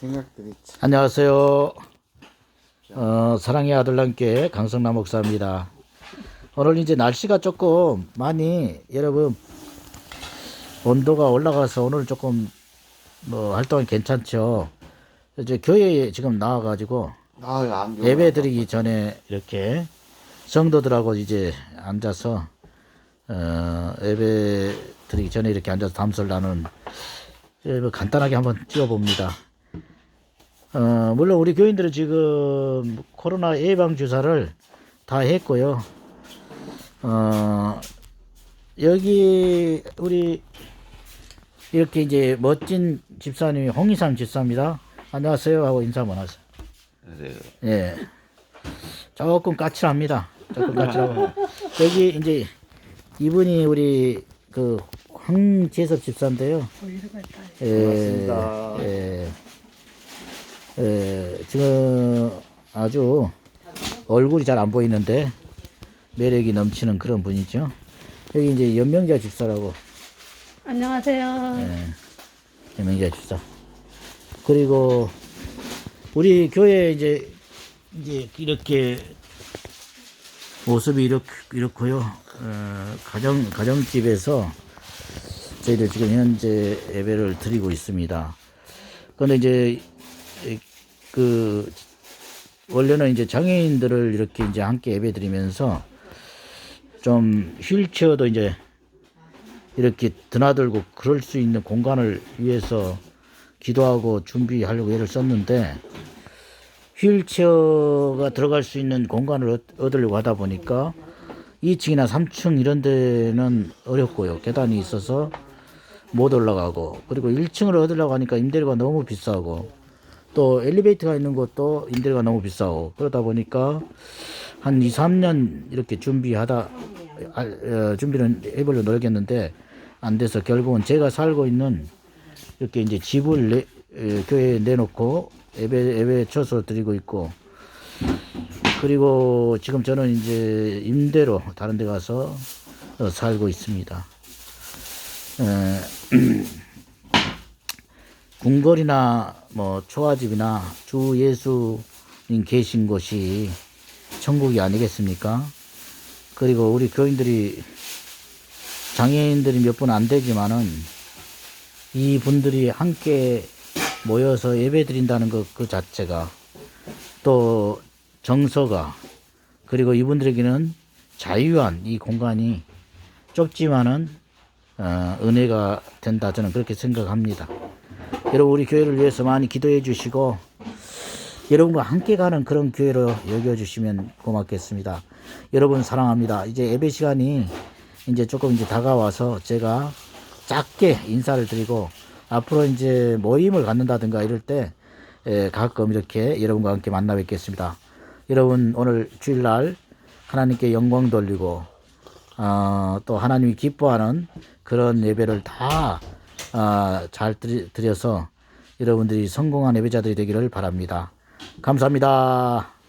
생각들이 참 안녕하세요. 어, 사랑의 아들남께 강성남 목사입니다. 오늘 이제 날씨가 조금 많이 여러분 온도가 올라가서 오늘 조금 뭐 활동이 괜찮죠. 이제 교회에 지금 나와가지고 안경 예배 드리기 전에 이렇게 성도들하고 이제 앉아서 어, 예배 드리기 전에 이렇게 앉아서 담소를 나누는 예, 뭐 간단하게 한번 찍어봅니다. 어, 물론 우리 교인들은 지금 코로나 예방 주사를 다 했고요. 어, 여기 우리 이렇게 이제 멋진 집사님이 홍희삼 집사입니다. 안녕하세요 하고 인사 한번 하세요. 예. 조금 까칠합니다. 조금 까칠하고. 여기 이제 이분이 우리 그 황재섭 집사인데요. 예, 반갑습니다. 예. 예, 지금 아주 얼굴이 잘 안 보이는데 매력이 넘치는 그런 분이죠. 여기 이제 연명자 집사라고 안녕하세요. 예, 연명자 집사. 그리고 우리 교회 이제 이제 이렇게 모습이 이렇게 이렇고요. 어, 가정 가정집에서 저희들 지금 현재 예배를 드리고 있습니다. 그런데 이제 이- 그 원래는 이제 장애인들을 이렇게 이제 함께 예배 드리면서 좀 휠체어도 이제 이렇게 드나들고 그럴 수 있는 공간을 위해서 기도하고 준비하려고 애를 썼는데 휠체어가 들어갈 수 있는 공간을 얻- 얻으려고 하다 보니까 2층이나 3층 이런 데는 어렵고요. 계단이 있어서 못 올라가고 그리고 1층을 얻으려고 하니까 임대료가 너무 비싸고 또 엘리베이터가 있는 곳도 임대료가 너무 비싸고 그러다 보니까 한 2, 3년 이렇게 준비하다 아, 어, 준비는 해보려고 노력했는데 안 돼서 결국은 제가 살고 있는 이렇게 이제 집을 내, 에, 교회에 내놓고 예배 예배 처소 드리고 있고 그리고 지금 저는 이제 임대로 다른 데 가서 어, 살고 있습니다. 에, 궁궐이나 뭐 초가집이나 주 예수님 계신 곳이 천국이 아니겠습니까? 그리고 우리 교인들이 장애인들이 몇 분 안 되지만은 이 분들이 함께 모여서 예배 드린다는 것 그 자체가 또 정서가 그리고 이분들에게는 자유한 이 공간이 좁지만은 어, 은혜가 된다 저는 그렇게 생각합니다. 여러분 우리 교회를 위해서 많이 기도해 주시고 여러분과 함께 가는 그런 교회로 여겨 주시면 고맙겠습니다. 여러분 사랑합니다. 이제 예배 시간이 이제 조금 이제 다가와서 제가 작게 인사를 드리고 앞으로 이제 모임을 갖는다든가 이럴 때 에, 가끔 이렇게 여러분과 함께 만나 뵙겠습니다. 여러분 오늘 주일날 하나님께 영광 돌리고 어, 또 하나님이 기뻐하는 그런 예배를 다 어, 잘 드려서 여러분들이 성공한 예배자들이 되기를 바랍니다. 감사합니다.